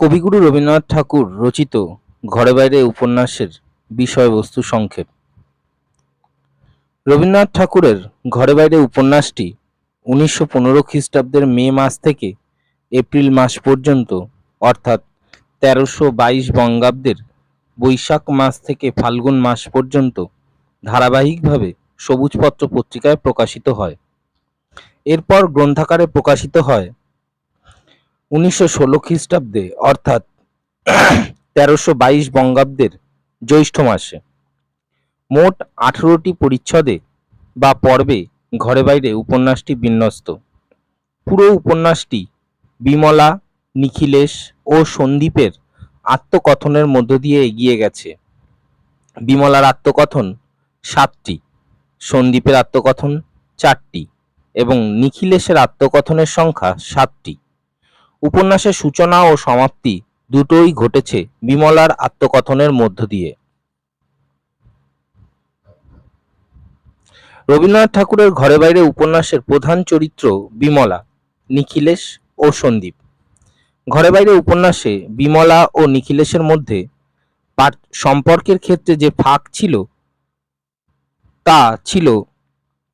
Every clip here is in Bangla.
কবিগুরু রবীন্দ্রনাথ ঠাকুর রচিত ঘরে বাইরে উপন্যাসের বিষয়বস্তু সংক্ষেপ। রবীন্দ্রনাথ ঠাকুরের ঘরে বাইরে উপন্যাসটি উনিশশো পনেরো খ্রিস্টাব্দের মে মাস থেকে এপ্রিল মাস পর্যন্ত, অর্থাৎ তেরোশো বাইশ বঙ্গাব্দের বৈশাখ মাস থেকে ফাল্গুন মাস পর্যন্ত ধারাবাহিকভাবে সবুজপত্র পত্রিকায় প্রকাশিত হয়। এরপর গ্রন্থাকারে প্রকাশিত হয় উনিশশো ষোলো খ্রিস্টাব্দে, অর্থাৎ তেরোশো বাইশ বঙ্গাব্দের জ্যৈষ্ঠ মাসে, মোট আঠেরোটি পরিচ্ছদে বা পর্বে ঘরে বাইরে উপন্যাসটি বিন্যস্ত। পুরো উপন্যাসটি বিমলা, নিখিলেশ ও সন্দীপের আত্মকথনের মধ্য দিয়ে এগিয়ে গেছে। বিমলার আত্মকথন সাতটি, সন্দীপের আত্মকথন চারটি এবং নিখিলেশের আত্মকথনের সংখ্যা সাতটি। উপন্যাসের সূচনা ও সমাপ্তি দুটোই ঘটেছে বিমলার আত্মকথনের মধ্য দিয়ে। রবীন্দ্রনাথ ঠাকুরের ঘরে বাইরে উপন্যাসের প্রধান চরিত্র বিমলা, নিখিলেশ ও সন্দীপ। ঘরে বাইরে উপন্যাসে বিমলা ও নিখিলেশের মধ্যে সম্পর্কের ক্ষেত্রে যে ফাঁক ছিল, তা ছিল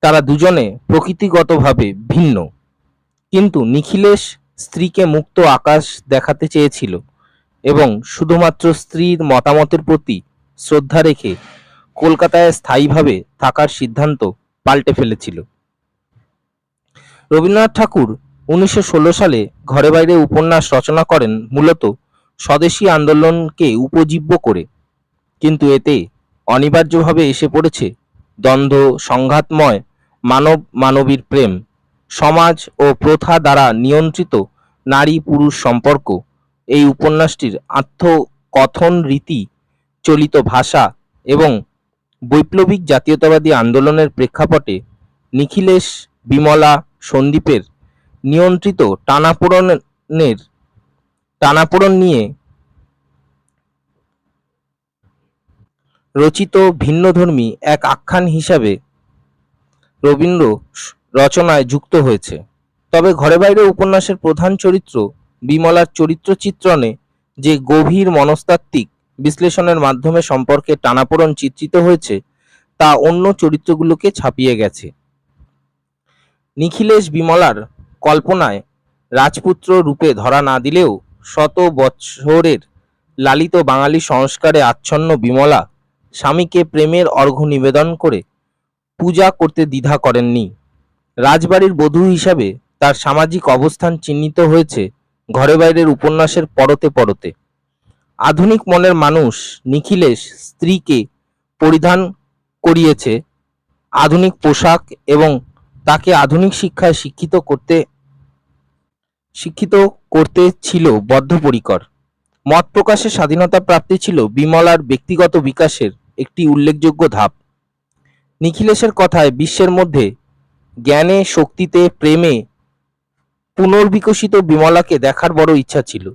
তারা দুজনে প্রকৃতিগতভাবে ভিন্ন। কিন্তু নিখিলেশ স্ত্রীকে মুক্ত আকাশ দেখাতে চেয়েছিল এবং শুধুমাত্র স্ত্রীর মতামতের প্রতি শ্রদ্ধা রেখে কলকাতায় স্থায়ীভাবে থাকার সিদ্ধান্ত পাল্টে ফেলেছিল। রবীন্দ্রনাথ ঠাকুর উনিশশো ষোলো সালে ঘরে বাইরে উপন্যাস রচনা করেন মূলত স্বদেশী আন্দোলনকে উপজীব্য করে। কিন্তু এতে অনিবার্যভাবে এসে পড়েছে দ্বন্দ্ব, সংঘাতময় মানব মানবীর প্রেম। সমাজ ও প্রথা দ্বারা নিয়ন্ত্রিত নারী পুরুষ সম্পর্ক। এই উপন্যাসটির আত্মকথন রীতি, চলিত ভাষা এবং বৈপ্লবিক জাতীয়তাবাদী আন্দোলনের প্রেক্ষাপটে নিখিলেশ, বিমলা সন্দীপের নিয়ন্ত্রিত টানাপোড়নের, টানাপোড়ন নিয়ে রচিত ভিন্নধর্মী এক আখ্যান হিসাবে রবীন্দ্র রচনায় যুক্ত হয়েছে। তবে ঘরে বাইরে উপন্যাসের প্রধান চরিত্র বিমলার চরিত্র চিত্রণে যে গভীর মনস্তাত্ত্বিক বিশ্লেষণের মাধ্যমে সম্পর্কে টানাপোড়ন চিত্রিত হয়েছে, তা অন্য চরিত্রগুলোকে ছাপিয়ে গেছে। নিখিলেশ বিমলার কল্পনায় রাজপুত্র রূপে ধরা না দিলেও শত বৎসরের লালিত বাঙালি সংস্কারে আচ্ছন্ন বিমলা স্বামীকে প্রেমের অর্ঘ্য নিবেদন করে পূজা করতে দ্বিধা করেননি। রাজবাড়ির বধূ হিসাবে তার সামাজিক অবস্থান চিহ্নিত হয়েছে ঘরে বাইরের উপন্যাসের পরতে পরতে। আধুনিক মনের মানুষ নিখিলেশ স্ত্রীকে পরিধান করিয়েছে আধুনিক পোশাক এবং তাকে আধুনিক শিক্ষায় শিক্ষিত করতে শিক্ষিত করতে ছিল বদ্ধপরিকর। মত প্রকাশের স্বাধীনতা প্রাপ্তি ছিল বিমলার ব্যক্তিগত বিকাশের একটি উল্লেখযোগ্য ধাপ। নিখিলেশের কথায় বিশ্বের মধ্যে জ্ঞানে, শক্তিতে, প্রেমে পুনর্বিকশিত বিমলাকে দেখার বড় ইচ্ছা ছিল।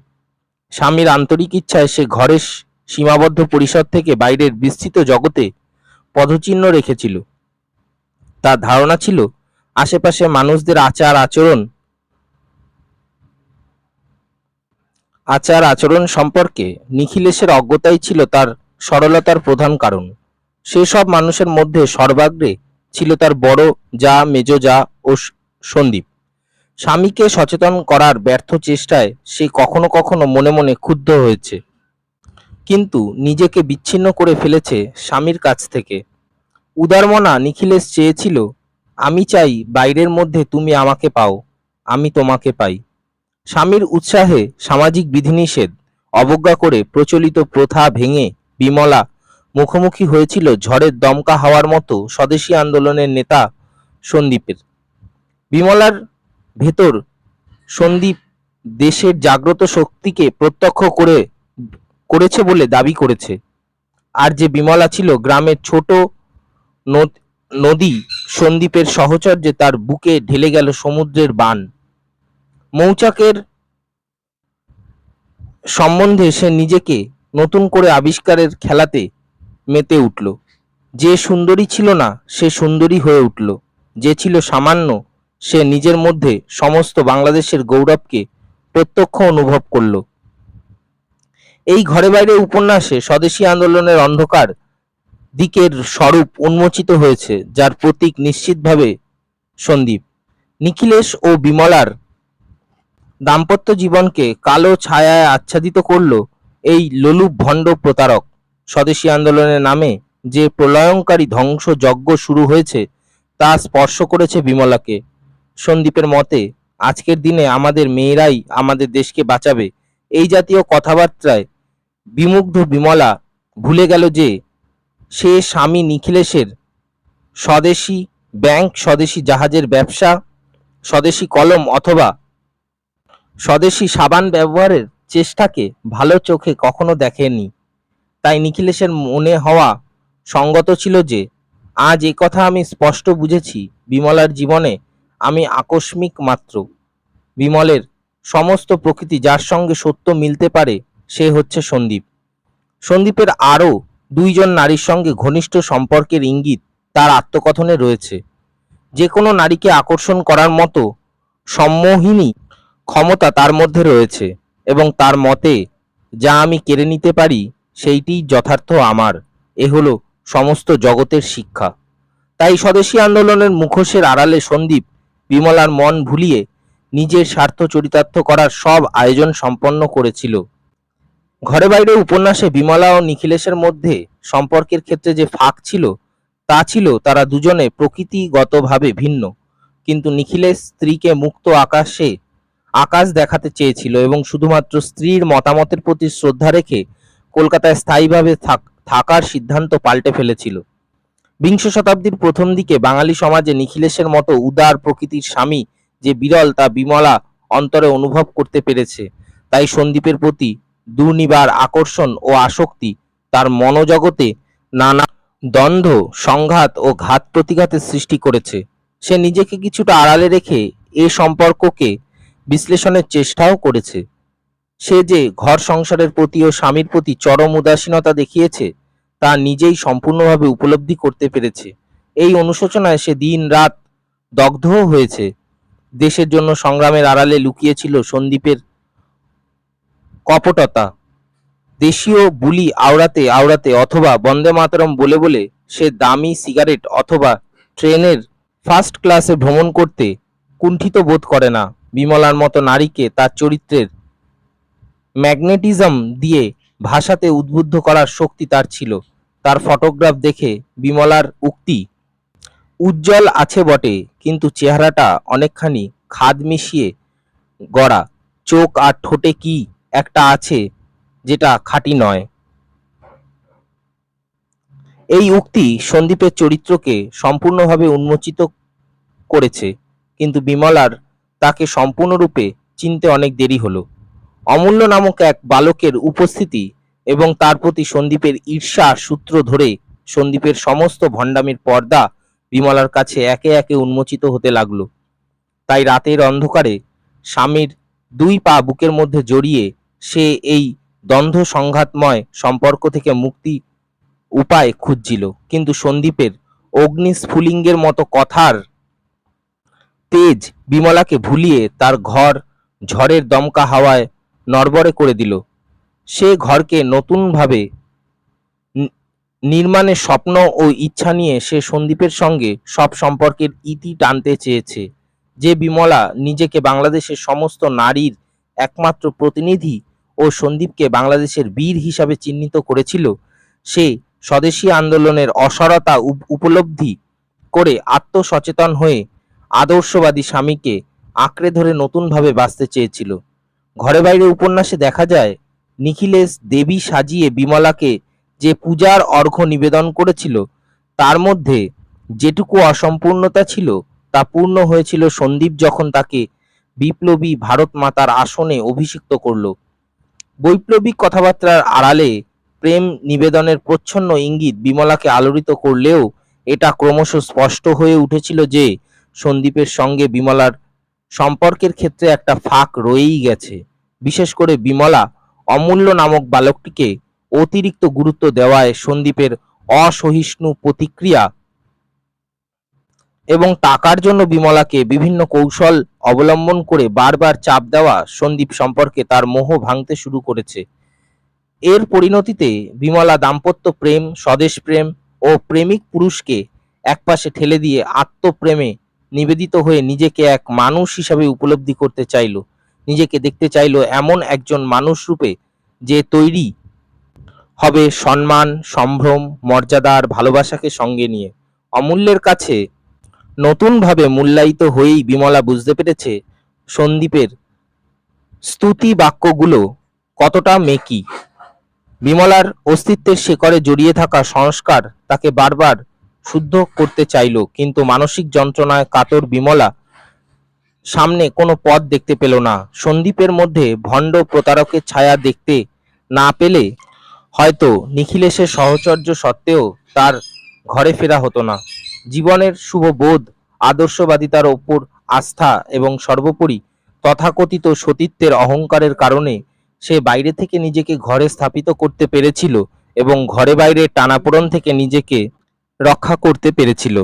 স্বামীর আন্তরিক ইচ্ছায় সে ঘরের সীমাবদ্ধ পরিসর থেকে বাইরের বিস্তৃত জগতে পদচিহ্ন রেখেছিল। তার ধারণা ছিল, আশেপাশে মানুষদের আচার আচরণ আচার আচরণ সম্পর্কে নিখিলেশের অজ্ঞতাই ছিল তার সরলতার প্রধান কারণ। সেসব মানুষের মধ্যে সর্বাগ্রে ছিল তার বড় যা, মেজ যা ও সন্দীপ। স্বামীকে সচেতন করার ব্যর্থ চেষ্টায় সে কখনো কখনো মনে মনে ক্ষুব্ধ হয়েছে। কিন্তু নিজেকে বিচ্ছিন্ন করে ফেলেছে স্বামীর কাছ থেকে। উদারমনা নিখিলেশ চেয়েছিল, আমি চাই বাইরের মধ্যে তুমি আমাকে পাও, আমি তোমাকে পাই। স্বামীর উৎসাহে সামাজিক বিধিনিষেধ অবজ্ঞা করে প্রচলিত প্রথা ভেঙে বিমলা মুখোমুখি হয়েছিল ঝড়ের দমকা হাওয়ার মতো স্বদেশী আন্দোলনের নেতা সন্দীপের। বিমলার ভেতর সন্দীপ দেশের জাগ্রত শক্তিকে প্রত্যক্ষ করে, করেছে বলে দাবি করেছে। আর যে বিমলা ছিল গ্রামের ছোট নদ- নদী সন্দীপের সহচর্যে তার বুকে ঢেলে গেল সমুদ্রের বান। মৌচাকের সম্বন্ধে সে নিজেকে নতুন করে আবিষ্কারের খেলাতে মেতে উঠল। যে সুন্দরী ছিল না, সে সুন্দরী হয়ে উঠল। যে ছিল সামান্য, সে নিজের মধ্যে সমস্ত বাংলাদেশের গৌরবকে প্রত্যক্ষ অনুভব করল। এই ঘরে বাইরে উপন্যাসে স্বদেশী আন্দোলনের অন্ধকার দিকের স্বরূপ উন্মোচিত হয়েছে, যার প্রতীক নিশ্চিতভাবে সন্দীপ। নিখিলেশ ও বিমলার দাম্পত্য জীবনকে কালো ছায়ায় আচ্ছাদিত করল এই লোলুপ ভণ্ড প্রতারক। স্বদেশী আন্দোলনের নামে যে প্রলয়ঙ্কারী ধ্বংস যজ্ঞ শুরু হয়েছে, তা স্পর্শ করেছে বিমলাকে। সন্দীপের মতে, আজকের দিনে আমাদের মেয়েরাই আমাদের দেশকে বাঁচাবে। এই জাতীয় কথাবার্তায় বিমুগ্ধ বিমলা ভুলে গেল যে, সে স্বামী নিখিলেশের স্বদেশী ব্যাংক, স্বদেশী জাহাজের ব্যবসা, স্বদেশী কলম অথবা স্বদেশী সাবান ব্যবহারের চেষ্টাকে ভালো চোখে কখনো দেখেনি তাই নিখিলেশের মনে হওয়া সঙ্গত ছিল যে, আজ এ কথা আমি স্পষ্ট বুঝেছি বিমলার জীবনে আমি আকস্মিক মাত্র। বিমলের সমস্ত প্রকৃতি যার সঙ্গে সত্য মিলতে পারে, সে হচ্ছে সন্দীপ। সন্দীপের আরও দুইজন নারীর সঙ্গে ঘনিষ্ঠ সম্পর্কের ইঙ্গিত তার আত্মকথনে রয়েছে। যে কোনো নারীকে আকর্ষণ করার মতো সম্মোহিনী ক্ষমতা তার মধ্যে রয়েছে এবং তার মতে, যা আমি কেড়ে নিতে পারি সেইটিই যথার্থ আমার। এ হলো সমস্ত জগতের শিক্ষা। তাই স্বদেশী আন্দোলনের মুখোশের আড়ালে সন্দীপ বিমলার মন ভুলিয়ে নিজের স্বার্থ চরিতার্থ করার সব আয়োজন সম্পন্ন করেছিল। ঘরে বাইরে উপন্যাসে বিমলা ও নিখিলেশের মধ্যে সম্পর্কের ক্ষেত্রে যে ফাঁক ছিল, তা ছিল তারা দুজনে প্রকৃতিগতভাবে ভিন্ন। কিন্তু নিখিলেশ স্ত্রীকে মুক্ত আকাশে আকাশ দেখাতে চেয়েছিল এবং শুধুমাত্র স্ত্রীর মতামতের প্রতি শ্রদ্ধা রেখে কলকাতায় স্থায়ীভাবে থাক- থাকার সিদ্ধান্ত পাল্টে ফেলেছিল। বিংশ শতাব্দীর প্রথম দিকে বাঙালি সমাজে নিখিলেশের মতো উদার প্রকৃতির স্বামী যে বিরল তা বিমলা অন্তরে অনুভব করতে পেরেছে, তাই সন্দীপের প্রতি দুর্নিবার আকর্ষণ ও আসক্তি, তার মনোজগতে নানা দ্বন্দ্ব, সংঘাত ও ঘাত প্রতিঘাতের সৃষ্টি করেছে। সে নিজেকে কিছুটা আড়ালে রেখে এ সম্পর্ককে বিশ্লেষণের চেষ্টাও করেছে। সে যে ঘর সংসারের প্রতি ও স্বামীর প্রতি চরম উদাসীনতা দেখিয়েছে, তা নিজেই সম্পূর্ণভাবে উপলব্ধি করতে পেরেছে। এই অনুশোচনায় সে দিন রাত দগ্ধও হয়েছে। দেশের জন্য সংগ্রামের আড়ালে লুকিয়েছিল সন্দীপের কপটতা। দেশীয় বুলি আওড়াতে আওড়াতে অথবা বন্দে মাতরম বলে বলে সে দামি সিগারেট অথবা ট্রেনের ফার্স্ট ক্লাসে ভ্রমণ করতে কুণ্ঠিত বোধ করে না। বিমলার মতো নারীকে তার চরিত্রের ম্যাগনেটিজম দিয়ে ভাষাতে উদ্বুদ্ধ করার শক্তি তার ছিল। তার ফটোগ্রাফ দেখে বিমলার উক্তি, উজ্জ্বল আছে বটে, কিন্তু চেহারাটা অনেকখানি খাদ মিশিয়ে গড়া। চোখ আর ঠোঁটে কি একটা আছে যেটা খাঁটি নয়? এই উক্তি সন্দীপের চরিত্রকে সম্পূর্ণভাবে উন্মোচিত করেছে, কিন্তু বিমলার তাকে সম্পূর্ণরূপে চিনতে অনেক দেরি হলো। অমূল্য নামক এক বালকের উপস্থিতি এবং তার প্রতি সন্দীপের ঈর্ষা সূত্র ধরে সন্দীপের সমস্ত ভণ্ডামির পর্দা বিমলার কাছে একে একে উন্মোচিত হতে লাগল। তাই রাতের অন্ধকারে স্বামীর দুই পা বুকের মধ্যে জড়িয়ে সে এই দ্বন্দ্ব সংঘাতময় সম্পর্ক থেকে মুক্তি উপায় খুঁজছিল। কিন্তু সন্দীপের অগ্নিস্ফুলিঙ্গের মতো কথার তেজ বিমলাকে ভুলিয়ে তার ঘর ঝড়ের দমকা হাওয়ায় নড়বড়ে করে দিল। সে ঘরকে নতুনভাবে নির্মাণের স্বপ্ন ও ইচ্ছা নিয়ে সে সন্দীপের সঙ্গে সব সম্পর্কের ইতি টানতে চেয়েছে। যে বিমলা নিজেকে বাংলাদেশের সমস্ত নারীর একমাত্র প্রতিনিধি ও সন্দীপকে বাংলাদেশের বীর হিসাবে চিহ্নিত করেছিল, সে স্বদেশী আন্দোলনের অসরতা উপ- উপলব্ধি করে আত্মসচেতন হয়ে আদর্শবাদী স্বামীকে আঁকড়ে ধরে নতুনভাবে বাঁচতে চেয়েছিল। ঘরে বাইরে উপন্যাসে দেখা যায়, নিখিলেশ দেবী সাজিয়ে বিমলাকে যে পূজার অর্ঘ্য নিবেদন করেছিল, তার মধ্যে যেটুকু অসম্পূর্ণতা ছিল, তা পূর্ণ হয়েছিল সন্দীপ যখন তাকে বিপ্লবী ভারত মাতার আসনে অভিষিক্ত করল। বৈপ্লবিক কথাবার্তার আড়ালে প্রেম নিবেদনের প্রচ্ছন্ন ইঙ্গিত বিমলাকে আলোড়িত করলেও এটা ক্রমশ স্পষ্ট হয়ে উঠেছিল যে সন্দীপের সঙ্গে বিমলার সম্পর্কের ক্ষেত্রে একটা ফাঁক রয়েই গেছে। বিশেষ করে বিমলা অমূল্য নামক বালকটিকে অতিরিক্ত গুরুত্ব দেওয়ায় সন্দীপের অসহিষ্ণু প্রতিক্রিয়া এবং টাকার জন্য বিমলাকে বিভিন্ন কৌশল অবলম্বন করে বারবার চাপ দেওয়া সন্দীপ সম্পর্কে তার মোহ ভাঙতে শুরু করেছে। এর পরিণতিতে বিমলা দাম্পত্য প্রেম, স্বদেশ প্রেম ও প্রেমিক পুরুষকে একপাশে ঠেলে দিয়ে আত্মপ্রেমে নিবেদিত হয়ে নিজেকে এক মানুষ হিসাবে উপলব্ধি করতে চাইল। নিজেকে দেখতে চাইল এমন একজন মানুষ রূপে যে তৈরি হবে সম্মান, সম্ভ্রম, মর্যাদা আর ভালোবাসাকে সঙ্গে নিয়ে। অমূল্যের কাছে নতুনভাবে মূল্যায়িত হয়েই বিমলা বুঝতে পেরেছে সন্দীপের স্তুতি বাক্যগুলো কতটা মেকি। বিমলার অস্তিত্বের শেকড়ে জড়িয়ে থাকা সংস্কার তাকে বারবার শুদ্ধ করতে চাইল, কিন্তু মানসিক যন্ত্রণায় কাতর বিমলা সামনে কোনো পথ দেখতে পেল না। সন্দীপের মধ্যে ভণ্ড প্রতারকের ছায়া দেখতে না পেলে হয়তো নিখিলেশের সহচর্য সত্ত্বেও তার ঘরে ফেরা হতো না। জীবনের শুভ বোধ, আদর্শবাদিতার ওপর আস্থা এবং সর্বোপরি তথাকথিত সতীত্বের অহংকারের কারণে সে বাইরে থেকে নিজেকে ঘরে স্থাপিত করতে পেরেছিল এবং ঘরে বাইরে টানাপোড়ন থেকে নিজেকে রক্ষা করতে পেরেছিল।